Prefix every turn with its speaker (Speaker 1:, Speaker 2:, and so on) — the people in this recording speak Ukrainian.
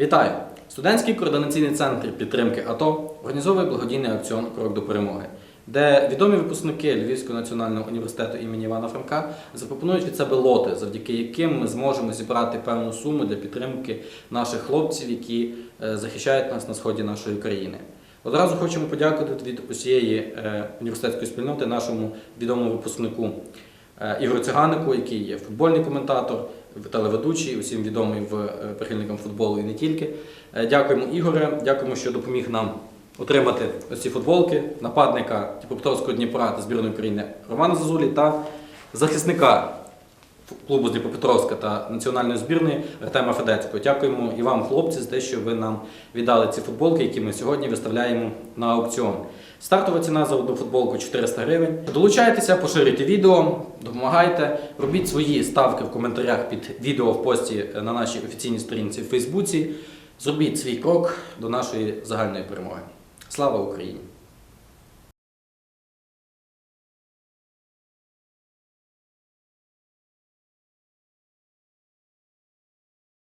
Speaker 1: Вітаю! Студентський координаційний центр підтримки АТО організовує благодійний аукціон Крок до перемоги, де відомі випускники Львівського національного університету імені Івана Франка запропонують від себе лоти, завдяки яким ми зможемо зібрати певну суму для підтримки наших хлопців, які е, захищають нас на сході нашої країни. Одразу хочемо подякувати від усієї е, університетської спільноти нашому відомому випускнику е, Ігорю Циганику, який є футбольний коментатор, телеведучий, усім відомий в е, прихильникам футболу і не тільки. Е, Дякуємо Ігоре, дякуємо, що допоміг нам отримати ось ці футболки, нападника Дніпропетровського Дніпра та збірної України Романа Зазулі та захисника клубу з Дніпропетровська та національної збірної Артема Федецького. Дякуємо і вам, хлопці, за те, що ви нам віддали ці футболки, які ми сьогодні виставляємо на аукціон. Стартова ціна за одну футболку 400 гривень. Долучайтеся, поширюйте відео, допомагайте, робіть свої ставки в коментарях під відео в пості на нашій офіційній сторінці в Фейсбуці. Зробіть свій крок до нашої загальної перемоги. Слава Україні!